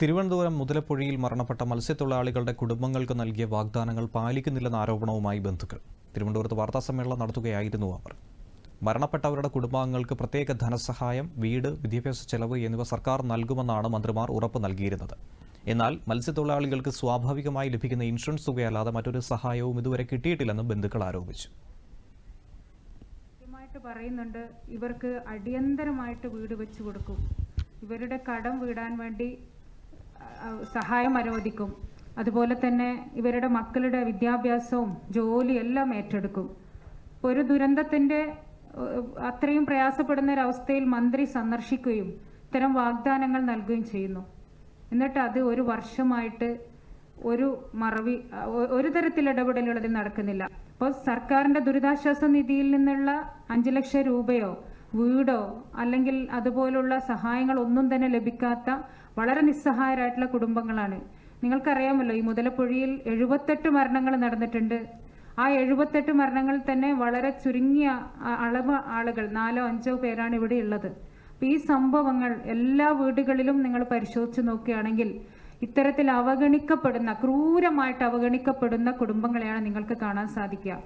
തിരുവനന്തപുരം മുതലപ്പുഴയിൽ മരണപ്പെട്ട മത്സ്യത്തൊഴിലാളികളുടെ കുടുംബങ്ങൾക്ക് നൽകിയ വാഗ്ദാനങ്ങൾ പാലിക്കുന്നില്ലെന്ന ആരോപണവുമായി ബന്ധുക്കൾ. തിരുവനന്തപുരത്ത് വാർത്താസമ്മേളനം നടത്തുകയായിരുന്നു അവർ. മരണപ്പെട്ടവരുടെ കുടുംബാംഗങ്ങൾക്ക് പ്രത്യേക ധനസഹായം വീട് വിദ്യാഭ്യാസ ചെലവ് എന്നിവ സർക്കാർ നൽകുമെന്നാണ് മന്ത്രിമാർ ഉറപ്പ് നൽകിയിരുന്നത്. എന്നാൽ മത്സ്യത്തൊഴിലാളികൾക്ക് സ്വാഭാവികമായി ലഭിക്കുന്ന ഇൻഷുറൻസ് തുകയല്ലാതെ മറ്റൊരു സഹായവും ഇതുവരെ കിട്ടിയിട്ടില്ലെന്ന് ബന്ധുക്കൾ ആരോപിച്ചു. പറയുന്നുണ്ട് ഇവർക്ക് അടിയന്തരമായിട്ട് വീട് വെച്ചു കൊടുക്കും. ഇവരുടെ കടം വീടാൻ വേണ്ടി സഹായം അനുവദിക്കും. അതുപോലെ തന്നെ ഇവരുടെ മക്കളുടെ വിദ്യാഭ്യാസവും ജോലിയെല്ലാം ഏറ്റെടുക്കും. ഒരു ദുരന്തത്തിന്റെ അത്രയും പ്രയാസപ്പെടുന്ന ഒരവസ്ഥയിൽ മന്ത്രി സന്ദർശിക്കുകയും ഇത്തരം വാഗ്ദാനങ്ങൾ നൽകുകയും ചെയ്യുന്നു. എന്നിട്ട് അത് ഒരു വർഷമായിട്ട് ഒരു മറവി ഒരു തരത്തിൽ ഇടപെടലുകൾ നടക്കുന്നില്ല. അപ്പോൾ സർക്കാരിന്റെ ദുരിതാശ്വാസ നിധിയിൽ നിന്നുള്ള അഞ്ചു ലക്ഷം രൂപയോ വീടോ അല്ലെങ്കിൽ അതുപോലുള്ള സഹായങ്ങൾ ഒന്നും തന്നെ ലഭിക്കാത്ത വളരെ നിസ്സഹായരായിട്ടുള്ള കുടുംബങ്ങളാണ്. നിങ്ങൾക്കറിയാമല്ലോ ഈ മുതലപ്പുഴയിൽ എഴുപത്തെട്ട് മരണങ്ങൾ നടന്നിട്ടുണ്ട്. ആ എഴുപത്തെട്ട് മരണങ്ങളിൽ തന്നെ വളരെ ചുരുങ്ങിയ അളവ് ആളുകൾ നാലോ അഞ്ചോ പേരാണ് ഇവിടെ ഉള്ളത്. ഈ സംഭവങ്ങൾ എല്ലാ വീടുകളിലും നിങ്ങൾ പരിശോധിച്ച് നോക്കുകയാണെങ്കിൽ ഇത്തരത്തിൽ അവഗണിക്കപ്പെടുന്ന ക്രൂരമായിട്ട് അവഗണിക്കപ്പെടുന്ന കുടുംബങ്ങളെയാണ് നിങ്ങൾക്ക് കാണാൻ സാധിക്കുക.